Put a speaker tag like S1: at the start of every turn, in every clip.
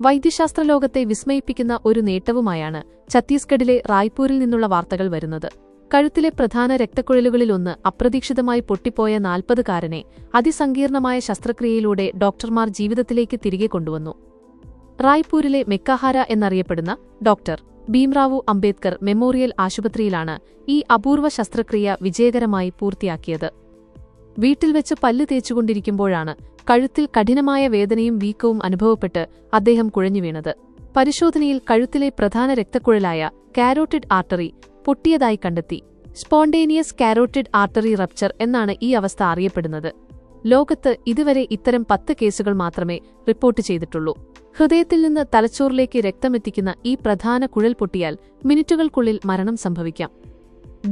S1: വൈദ്യശാസ്ത്ര ലോകത്തെ വിസ്മയിപ്പിക്കുന്ന ഒരു നേട്ടവുമായാണ് ഛത്തീസ്ഗഡിലെ റായ്പൂരിൽ നിന്നുള്ള വാർത്തകൾ വരുന്നത്. കഴുത്തിലെ പ്രധാന രക്തക്കുഴലുകളിലൊന്ന് അപ്രതീക്ഷിതമായി പൊട്ടിപ്പോയ നാൽപ്പതുകാരനെ അതിസങ്കീർണമായ ശസ്ത്രക്രിയയിലൂടെ ഡോക്ടർമാർ ജീവിതത്തിലേക്ക് തിരികെ കൊണ്ടുവന്നു. റായ്പൂരിലെ മെക്കാഹാര എന്നറിയപ്പെടുന്ന ഡോക്ടർ ഭീംറാവു അംബേദ്കർ മെമ്മോറിയൽ ആശുപത്രിയിലാണ് ഈ അപൂർവ ശസ്ത്രക്രിയ വിജയകരമായി പൂർത്തിയാക്കിയത്. വീട്ടിൽ വെച്ച് പല്ല് തേച്ചുകൊണ്ടിരിക്കുമ്പോഴാണ് കഴുത്തിൽ കഠിനമായ വേദനയും വീക്കവും അനുഭവപ്പെട്ട് അദ്ദേഹം കുഴഞ്ഞു വീണത്. പരിശോധനയിൽ കഴുത്തിലെ പ്രധാന രക്തക്കുഴലായ കാരോട്ടിഡ് ആർട്ടറി പൊട്ടിയതായി കണ്ടെത്തി. സ്പോണ്ടേനിയസ് കാരോട്ടിഡ് ആർട്ടറി റപ്ചർ എന്നാണ് ഈ അവസ്ഥ അറിയപ്പെടുന്നത്. ലോകത്ത് ഇതുവരെ ഇത്തരം പത്ത് കേസുകൾ മാത്രമേ റിപ്പോർട്ട് ചെയ്തിട്ടുള്ളൂ. ഹൃദയത്തിൽ നിന്ന് തലച്ചോറിലേക്ക് രക്തമെത്തിക്കുന്ന ഈ പ്രധാന കുഴൽ പൊട്ടിയാൽ മിനിറ്റുകൾക്കുള്ളിൽ മരണം സംഭവിക്കാം.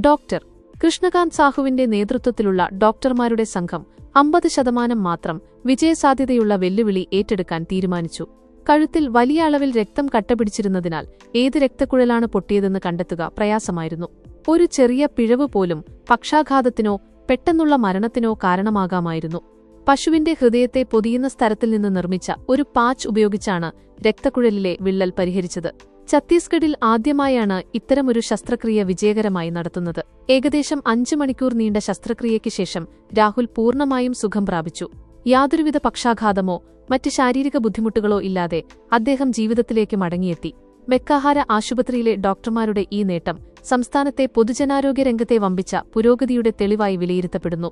S1: ഡോക്ടർ കൃഷ്ണകാന്ത് സാഹുവിന്റെ നേതൃത്വത്തിലുള്ള ഡോക്ടർമാരുടെ സംഘം അമ്പത് ശതമാനം മാത്രം വിജയസാധ്യതയുള്ള വെല്ലുവിളി ഏറ്റെടുക്കാൻ തീരുമാനിച്ചു. കഴുത്തിൽ വലിയ അളവിൽ രക്തം കട്ടപിടിച്ചിരുന്നതിനാൽ ഏത് രക്തക്കുഴലാണ് പൊട്ടിയതെന്ന് കണ്ടെത്തുക പ്രയാസമായിരുന്നു. ഒരു ചെറിയ പിഴവ് പോലും പക്ഷാഘാതത്തിനോ പെട്ടെന്നുള്ള മരണത്തിനോ കാരണമാകാമായിരുന്നു. പശുവിന്റെ ഹൃദയത്തെ പൊതിയുന്ന സ്ഥലത്തിൽ നിന്ന് നിർമ്മിച്ച ഒരു പാച്ച് ഉപയോഗിച്ചാണ് രക്തക്കുഴലിലെ വിള്ളൽ പരിഹരിച്ചത്. ഛത്തീസ്ഗഡിൽ ആദ്യമായാണ് ഇത്തരമൊരു ശസ്ത്രക്രിയ വിജയകരമായി നടത്തുന്നത്. ഏകദേശം അഞ്ച് മണിക്കൂർ നീണ്ട ശസ്ത്രക്രിയയ്ക്ക് ശേഷം രാഹുൽ പൂർണമായും സുഖം പ്രാപിച്ചു. യാതൊരുവിധ പക്ഷാഘാതമോ മറ്റ് ശാരീരിക ബുദ്ധിമുട്ടുകളോ ഇല്ലാതെ അദ്ദേഹം ജീവിതത്തിലേക്ക് മടങ്ങിയെത്തി. മെക്കാഹാര ആശുപത്രിയിലെ ഡോക്ടർമാരുടെ ഈ നേട്ടം സംസ്ഥാനത്തെ പൊതുജനാരോഗ്യ രംഗത്തെ വമ്പിച്ച പുരോഗതിയുടെ തെളിവായി വിലയിരുത്തപ്പെടുന്നു.